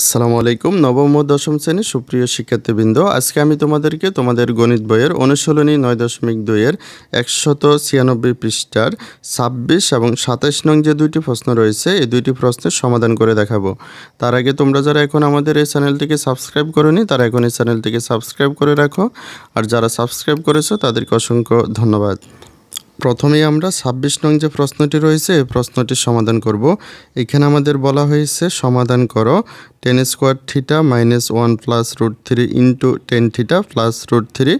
আসসালামু আলাইকুম, নবম ও দশম শ্রেণির সুপ্রিয় শিক্ষার্থীবৃন্দ। আজকে আমি তোমাদেরকে তোমাদের গণিত বইয়ের অনুশীলনী নয় দশমিক দুইয়ের একশত ছিয়ানব্বই পৃষ্ঠার ছাব্বিশ এবং সাতাশ নং যে দুইটি প্রশ্ন রয়েছে, এই দুইটি প্রশ্নের সমাধান করে দেখাবো। তার আগে তোমরা যারা এখন আমাদের এই চ্যানেলটিকে সাবস্ক্রাইব করোনি, তারা এখন এই চ্যানেলটিকে সাবস্ক্রাইব করে রাখো। আর যারা সাবস্ক্রাইব করেছ, তাদেরকে অসংখ্য ধন্যবাদ। প্রথমেই আমরা ছাব্বিশ নং যে প্রশ্নটি রয়েছে, এই প্রশ্নটির সমাধান করব। এখানে আমাদের বলা হয়েছে, সমাধান করো tan square theta minus one plus root three into tan theta plus root three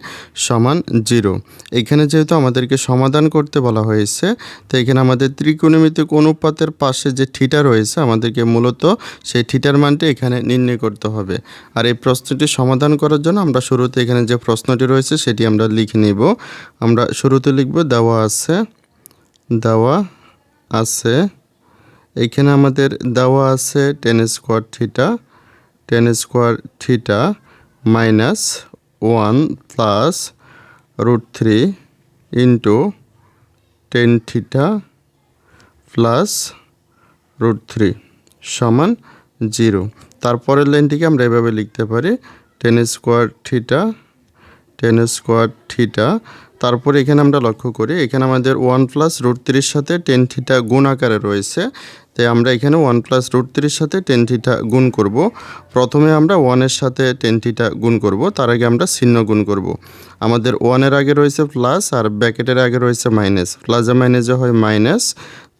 সমান জিরো এখানে যেহেতু আমাদেরকে সমাধান করতে বলা হয়েছে, তো এখানে আমাদের ত্রিকোণমিতিক অনুপাতের পাশে যে থিটা রয়েছে, আমাদেরকে মূলত সেই থিটার মানটি এখানে নির্ণয় করতে হবে। আর এই প্রশ্নটি সমাধান করার জন্য আমরা শুরুতে এখানে যে প্রশ্নটি রয়েছে, সেটি আমরা লিখে নিব। আমরা শুরুতে লিখব, দেওয়া আছে, দেওয়া আছে। এইখানে আমাদের দেওয়া আছে tan square theta tan square theta minus one plus root three into tan theta plus root three সমান জিরো তারপরের লাইনটিকে আমরা এভাবে লিখতে পারি tan square theta tan square theta তারপরে এখানে আমরা লক্ষ্য করি, এখানে আমাদের ওয়ান প্লাস রুট থ্রির সাথে টেন থিটা গুণ আকারে রয়েছে। তাই আমরা এখানে ওয়ান প্লাস রুট থ্রির সাথে টেন থিটা গুণ করব। প্রথমে আমরা ওয়ানের সাথে টেন থিটা গুণ করব, তার আগে আমরা চিহ্ন গুণ করব। আমাদের ওয়ানের আগে রয়েছে প্লাস আর ব্যাকেটের আগে রয়েছে মাইনাস। প্লাসে মাইনাসে হয় মাইনাস,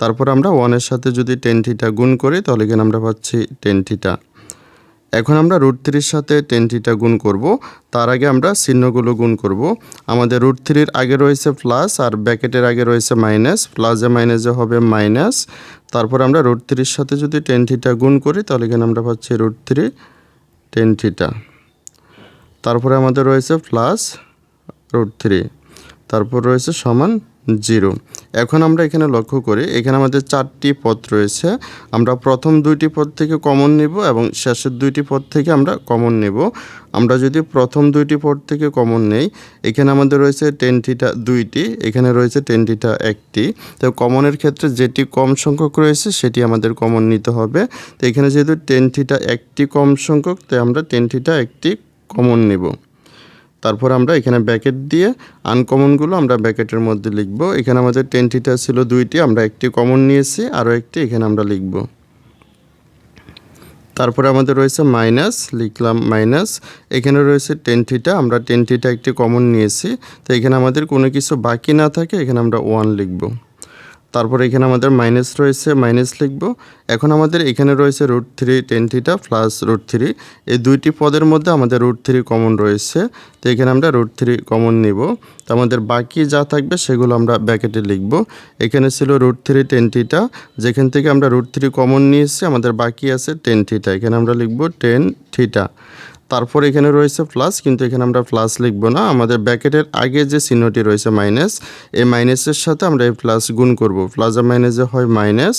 তারপর আমরা ওয়ানের সাথে যদি টেন থিটা গুণ করি, তাহলে এখানে আমরা পাচ্ছি টেন থিটা। এখন আমরা রুট থ্রির সাথে টেন থিটা গুণ করব, তার আগে আমরা চিহ্নগুলো গুণ করব। আমাদের রুট থ্রির আগে রয়েছে প্লাস আর ব্যাকেটের আগে রয়েছে মাইনাস প্লাসে মাইনাসে হবে মাইনাস তারপর আমরা রুট থ্রির সাথে যদি টেন থিটা গুণ করি, তাহলে এখানে আমরা পাচ্ছি রুট থ্রি টেন থিটা তারপরে আমাদের রয়েছে প্লাস রুট থ্রি তারপর রয়েছে সমান জিরো এখন আমরা এখানে লক্ষ্য করি, এখানে আমাদের চারটি পদ রয়েছে। আমরা প্রথম দুইটি পদ থেকে কমন নিব এবং শেষের দুইটি পদ থেকে আমরা কমন নেব। আমরা যদি প্রথম দুইটি পদ থেকে কমন নেই, এখানে আমাদের রয়েছে টেন থিটা দুইটি, এখানে রয়েছে টেন থিটা একটি। তো কমনের ক্ষেত্রে যেটি কম সংখ্যক রয়েছে, সেটি আমাদের কমন নিতে হবে। তো এখানে যেহেতু টেন থিটা একটি কম সংখ্যক, তাই আমরা টেন থিটা একটি কমন নেব। তারপর আমরা এখানে ব্যাকেট দিয়ে আনকমনগুলো আমরা ব্যাকেটের মধ্যে লিখব। এখানে আমাদের টেন থিটা ছিল দুইটি, আমরা একটি কমন নিয়েছি, আরও একটি এখানে আমরা লিখব। তারপরে আমাদের রয়েছে মাইনাস লিখলাম মাইনাস এখানে রয়েছে টেন থিটা আমরা টেন থিটা একটি কমন নিয়েছি। তো এখানে আমাদের কোনো কিছু বাকি না থাকে, এখানে আমরা ওয়ান লিখব। তারপর এখানে আমাদের মাইনাস রয়েছে মাইনাস লিখব। এখন আমাদের এখানে রয়েছে root three tan theta plus root three এই দুইটি পদের মধ্যে আমাদের রুট থ্রি কমন রয়েছে। তো এখানে আমরা রুট থ্রি কমন নিব। তো আমাদের বাকি যা থাকবে সেগুলো আমরা ব্যাকেটে লিখব। এখানে ছিল রুট থ্রি টেন থিটা যেখান থেকে আমরা রুট থ্রি কমন নিয়েছি, আমাদের বাকি আছে টেন থিটা এখানে আমরা লিখব টেন থিটা তারপর এখানে রয়েছে প্লাস কিন্তু এখানে আমরা প্লাস লিখব না। আমাদের ব্যাকেটের আগে যে চিহ্নটি রয়েছে মাইনাস এই মাইনাসের সাথে আমরা এই প্লাস গুণ করব। প্লাস আর মাইনাসে হয় মাইনাস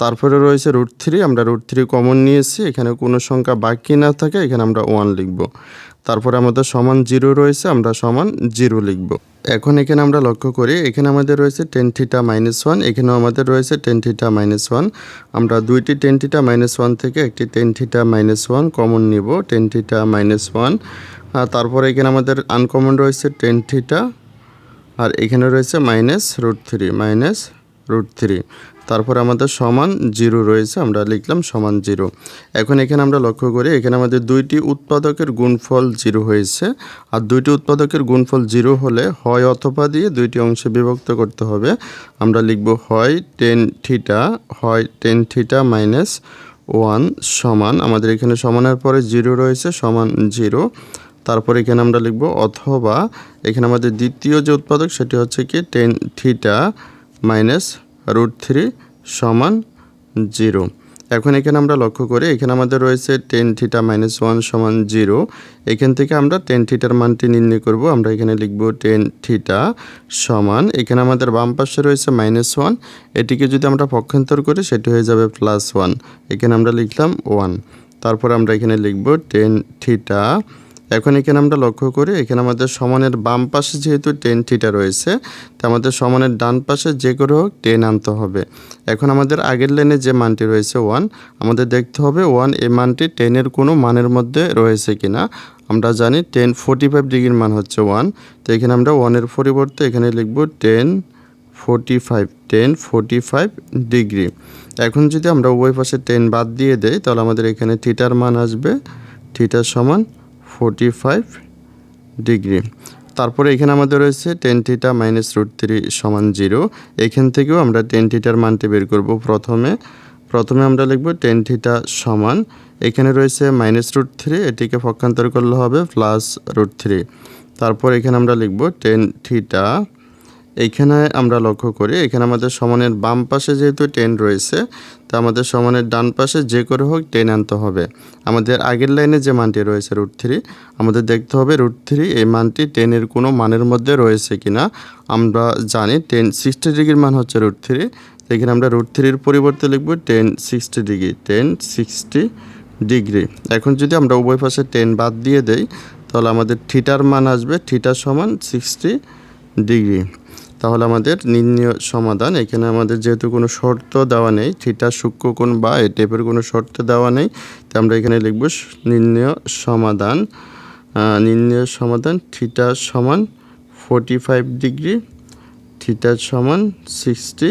তারপরে রয়েছে রুট থ্রি আমরা রুট থ্রি কমন নিয়েছি। এখানে কোনো সংখ্যা বাকি না থাকে, এখানে আমরা ওয়ান লিখব। তারপরে আমাদের সমান জিরো রয়েছে, আমরা সমান জিরো লিখব। এখন এখানে আমরা লক্ষ্য করি, এখানে আমাদের রয়েছে টেন থিটা মাইনাস ওয়ান, এখানেও আমাদের রয়েছে টেন থিটা মাইনাস ওয়ান। আমরা দুইটি টেন থিটা মাইনাস ওয়ান থেকে একটি tan theta minus one common নিব, টেন থিটা মাইনাস ওয়ান। আর তারপরে এখানে আমাদের আনকমন রয়েছে টেন থিটা, আর এখানে রয়েছে minus root three, minus root three. তারপর আমাদের সমান জিরো রয়েছে, আমরা লিখলাম সমান জিরো। এখন এখানে আমরা লক্ষ্য করি, এখানে আমাদের দুইটি উৎপাদকের গুণফল জিরো হয়েছে, আর দুইটি উৎপাদকের গুণফল জিরো হলে হয় অথবা দিয়ে দুইটি অংশে বিভক্ত করতে হবে। আমরা লিখব হয় টেন থিটা, হয় টেন থিটা মাইনাস ওয়ান সমান, আমাদের এখানে সমানের পরে জিরো রয়েছে, সমান জিরো। তারপর এখানে আমরা লিখব অথবা, এখানে আমাদের দ্বিতীয় যে উৎপাদক সেটি হচ্ছে কি, tan theta minus root three সমান জিরো এখন এখানে আমরা লক্ষ্য করি, এখানে আমাদের রয়েছে টেন থিটা মাইনাস ওয়ান সমান জিরো এখান থেকে আমরা টেন থিটার মানটি নির্ণয় করব, আমরা এখানে লিখব টেন থিটা সমান, এখানে আমাদের বাম পাশে রয়েছে মাইনাস ওয়ান এটিকে যদি আমরা পক্ষান্তর করি, সেটি হয়ে যাবে প্লাস ওয়ান এখানে আমরা লিখলাম ওয়ান তারপর আমরা এখানে লিখব টেন থিটা এখন এখানে আমরা লক্ষ্য করি, এখানে আমাদের সমানের বাম পাশে যেহেতু টেন থিটা রয়েছে, তো আমাদের সমানের ডান পাশে যে করে হোক টেন আনতে হবে। এখন আমাদের আগের লাইনে যে মানটি রয়েছে ওয়ান আমাদের দেখতে হবে ওয়ান এই মানটি টেনের কোনো মানের মধ্যে রয়েছে কিনা। আমরা জানি টেন ফোর্টি ফাইভ ডিগ্রির মান হচ্ছে ওয়ান তো এখানে আমরা ওয়ানের পরিবর্তে এখানে লিখব tan forty five tan forty five degree এখন যদি আমরা উভয় পাশে টেন বাদ দিয়ে দেই, তাহলে আমাদের এখানে থিটার মান আসবে থিটার সমান ফোর্টি ফাইভ ডিগ্রি তারপরে এখানে আমাদের রয়েছে tan theta minus root three সমান জিরো এখান থেকেও আমরা টেন থিটার মানটি বের করব প্রথমে। প্রথমে আমরা লিখব টেন থিটা সমান। এখানে রয়েছে মাইনাস রুট থ্রি এটিকে পক্ষান্তর করলে হবে প্লাস রুট থ্রি তারপর এখানে আমরা লিখব টেন থিটা এইখানে আমরা লক্ষ্য করি, এখানে আমাদের সমানের বাম পাশে যেহেতু টেন রয়েছে, তা আমাদের সমানের ডান পাশে যে করে হোক টেন আনতে হবে। আমাদের আগের লাইনে যে মানটি রয়েছে রুট থ্রি আমাদের দেখতে হবে রুট থ্রি এই মানটি টেনের কোনো মানের মধ্যে রয়েছে কিনা। আমরা জানি টেন সিক্সটি ডিগ্রির মান হচ্ছে রুট থ্রি এখানে আমরা রুট থ্রির পরিবর্তে লিখব tan sixty degree tan sixty degree এখন যদি আমরা উভয় পাশে টেন বাদ দিয়ে দেই, তাহলে আমাদের থিটার মান আসবে থিটা সমান সিক্সটি ডিগ্রি তাহলে আমাদের নির্ণয় সমাধান। এখানে আমাদের যেহেতু কোনো শর্ত দেওয়া নেই, থিটা সূক্ষ্ম কোণ বা এই টাইপের কোনো শর্ত দেওয়া নেই, তো আমরা এখানে লিখব নির্ণয় সমাধান। নির্ণয় সমাধান থিটা সমান ফোর্টি ফাইভ ডিগ্রি, থিটা সমান সিক্সটি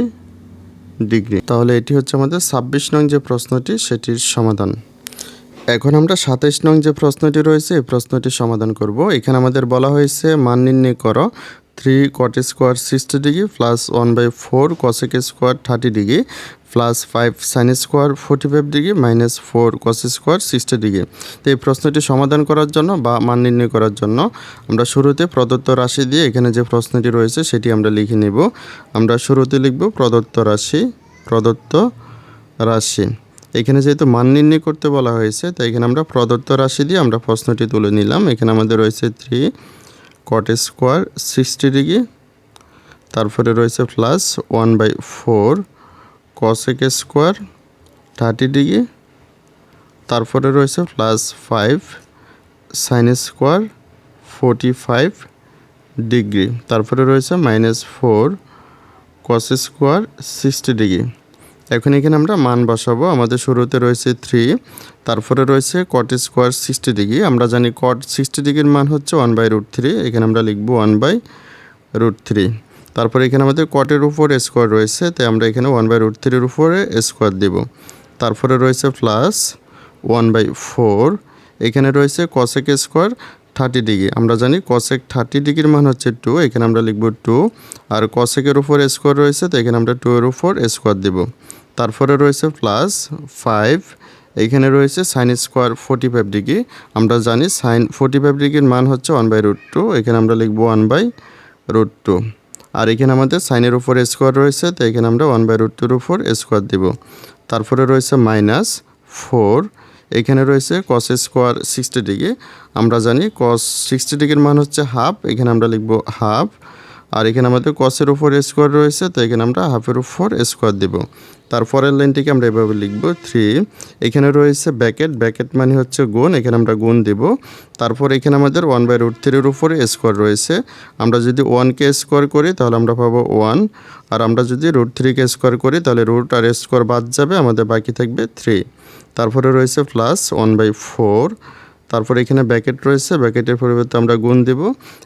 ডিগ্রি। তাহলে এটি হচ্ছে আমাদের ছাব্বিশ নং যে প্রশ্নটি, সেটির সমাধান। এখন আমরা সাতাইশ নং যে প্রশ্নটি রয়েছে, এই প্রশ্নটি সমাধান করব। এখানে আমাদের বলা হয়েছে মান নির্ণয় করো। Three cot square sixty degree plus one by four cosec square thirty degree plus five sine square forty five degree minus four cos square sixty degree তো এই প্রশ্নটি সমাধান করার জন্য বা মান নির্ণয় করার জন্য আমরা শুরুতে প্রদত্ত রাশি দিয়ে এখানে যে প্রশ্নটি রয়েছে সেটি আমরা লিখে নেব। আমরা শুরুতে লিখব প্রদত্ত রাশি প্রদত্ত রাশি। এখানে যেহেতু মান নির্ণয় করতে বলা হয়েছে, তাই এখানে আমরা প্রদত্ত রাশি দিয়ে আমরা প্রশ্নটি তুলে নিলাম। এখানে আমাদের রয়েছে three cot square sixty degree তারপরে রয়েছে plus one by four cosec square thirty degree তারপরে রয়েছে plus five sine square forty five degree তারপরে রয়েছে minus four cos square sixty degree এখন এখানে আমরা মান বসাবো। আমাদের শুরুতে রয়েছে থ্রি তারপরে রয়েছে কট স্কোয়ার সিক্সটি ডিগ্রি আমরা জানি কট সিক্সটি ডিগ্রির মান হচ্ছে ওয়ান বাই রুট থ্রি এখানে আমরা লিখব ওয়ান বাই রুট থ্রি তারপরে এখানে আমাদের কটের উপর স্কোয়ার রয়েছে, তাই আমরা এখানে ওয়ান বাই রুট থ্রির উপরে স্কোয়ার দেব। তারপরে রয়েছে প্লাস ওয়ান বাই ফোর এখানে রয়েছে কসেক স্কোয়ার থার্টি ডিগ্রি আমরা জানি কসেক থার্টি ডিগ্রির মান হচ্ছে টু এখানে আমরা লিখব টু আর কসেকের উপর স্কোয়ার রয়েছে তো এখানে আমরা টু এর উপর স্কোয়ার দেব। তারপরে রয়েছে প্লাস ফাইভ এইখানে রয়েছে sine square forty five degree আমরা জানি সাইন ফোর্টি ফাইভ ডিগ্রির মান হচ্ছে ওয়ান বাই রুট টু এখানে আমরা লিখব ওয়ান বাই রুট টু আর এখানে আমাদের সাইনের উপর স্কোয়ার রয়েছে, তো এখানে আমরা ওয়ান বাই রুট টুর উপর স্কোয়ার দেব। তারপরে রয়েছে মাইনাস ফোর এখানে রয়েছে কস স্কোয়ার সিক্সটি ডিগ্রি আমরা জানি কস সিক্সটি ডিগ্রির মান হচ্ছে হাফ এখানে আমরা লিখব হাফ আর এখানে আমাদের কসের উপর স্কোয়ার রয়েছে, তো এখানে আমরা হাফের উপর স্কোয়ার দেব। তারপরের লাইনটিকে আমরা এভাবে লিখব থ্রি এখানে রয়েছে ব্যাকেট ব্যাকেট মানে হচ্ছে গুণ, এখানে আমরা গুণ দেব। তারপর এখানে আমাদের ওয়ান বাই রুট থ্রির উপরে স্কোয়ার রয়েছে। আমরা যদি ওয়ানকে স্কোয়ার করি, তাহলে আমরা পাবো ওয়ান আর আমরা যদি রুট থ্রিকে স্কোয়ার করি, তাহলে রুট আর স্কোয়ার বাদ যাবে, আমাদের বাকি থাকবে থ্রি তারপরে রয়েছে প্লাস ওয়ান বাই ফোর তারপর এখানে ব্যাকেট রয়েছে, ব্যাকেটের পরিবর্তে আমরা গুণ দেব।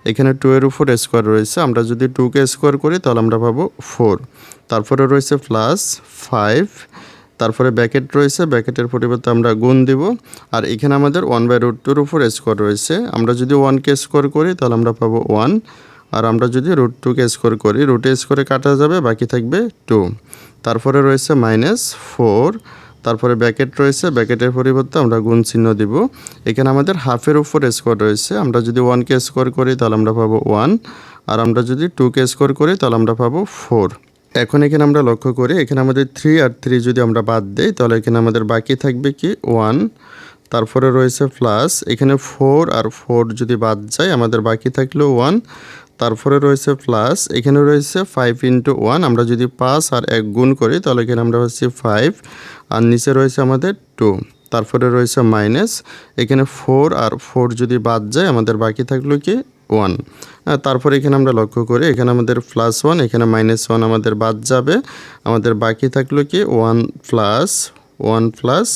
এখানে টু এর উপর স্কোয়ার রয়েছে, আমরা যদি টুকে স্কোয়ার করি তাহলে আমরা পাবো ফোর তারপরে রয়েছে প্লাস ফাইভ তারপরে ব্যাকেট রয়েছে, ব্যাকেটের পরিবর্তে আমরা গুণ দিব। আর এখানে আমাদের ওয়ান বাই রুট টুর উপর স্কোয়ার রয়েছে, আমরা যদি ওয়ানকে স্কোয়ার করি তাহলে আমরা পাবো ওয়ান আর আমরা যদি রুট টুকে স্কোর করি রুটে স্কোরে কাটা যাবে, বাকি থাকবে টু তারপরে রয়েছে মাইনাস ফোর তারপরে ব্যাকেট রয়েছে, ব্যাকেটের পরিবর্তে আমরা গুণ চিহ্ন দিব। এখানে আমাদের হাফের উপর স্কোয়ার রয়েছে, আমরা যদি ওয়ানকে স্কোয়ার করি তাহলে আমরা পাবো ওয়ান আর আমরা যদি টুকে স্কোয়ার করি তাহলে আমরা পাবো ফোর এখন এখানে আমরা লক্ষ্য করি, এখানে আমাদের থ্রি আর থ্রি যদি আমরা বাদ দেই, তাহলে এখানে আমাদের বাকি থাকবে কি? ওয়ান তারপরে রয়েছে প্লাস এখানে ফোর আর ফোর যদি বাদ যায়, আমাদের বাকি থাকল ওয়ান তারপরে রয়েছে প্লাস এখানে রয়েছে ফাইভ ইন্টু ওয়ান আমরা যদি পাঁচ আর এক গুণ করি, তাহলে এখানে আমরা হচ্ছে ফাইভ আর নিচে রয়েছে আমাদের টু তারপরে রয়েছে মাইনাস এখানে ফোর আর ফোর যদি বাদ যায়, আমাদের বাকি থাকল কি ওয়ান তারপরে এখানে আমরা লক্ষ্য করি, এখানে আমাদের প্লাস ওয়ান এখানে মাইনাস ওয়ান আমাদের বাদ যাবে। আমাদের বাকি থাকল কি one plus one plus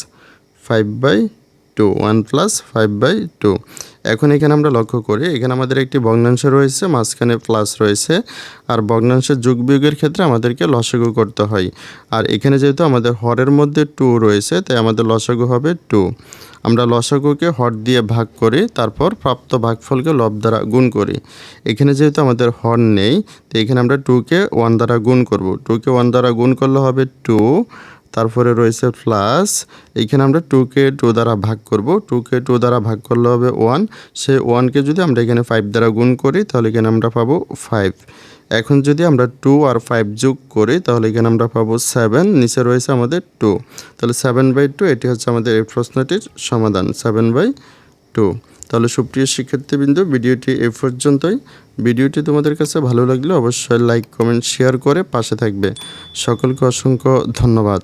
five by two one plus five by two এখন এখানে আমরা লক্ষ্য করি, এখানে আমাদের একটি ভগ্নাংশ রয়েছে, মাঝখানে প্লাস রয়েছে, আর ভগ্নাংশের যোগ বিয়োগের ক্ষেত্রে আমাদেরকে লসাগু করতে হয়। আর এখানে যেহেতু আমাদের হরের মধ্যে টু রয়েছে, তাই আমাদের লসাগু হবে টু আমরা লসাগুকে হর দিয়ে ভাগ করি, তারপর প্রাপ্ত ভাগফলকে লব দ্বারা গুণ করি। এখানে যেহেতু আমাদের হর নেই তো এখানে আমরা টুকে ওয়ান দ্বারা গুণ করব। টুকে ওয়ান দ্বারা গুণ করলে হবে টু তারপরে রয়েছে প্লাস এইখানে আমরা টুকে টু দ্বারা ভাগ করব। টুকে টু দ্বারা ভাগ করলে হবে ওয়ান সে ওয়ানকে যদি আমরা এখানে ফাইভ দ্বারা গুণ করি, তাহলে এখানে আমরা পাবো ফাইভ এখন যদি আমরা টু আর ফাইভ যোগ করি, তাহলে এখানে আমরা পাবো সেভেন নিচে রয়েছে আমাদের টু তাহলে সেভেন বাই টু এটি হচ্ছে আমাদের এই প্রশ্নটির সমাধান সেভেন বাই টু তাহলে সুপ্রিয় শিক্ষার্থীবৃন্দ, ভিডিওটি এ পর্যন্তই। ভিডিওটি তোমাদের কাছে ভালো লাগলে অবশ্যই লাইক কমেন্ট শেয়ার করে পাশে থাকবে। সকলকে অসংখ্য ধন্যবাদ।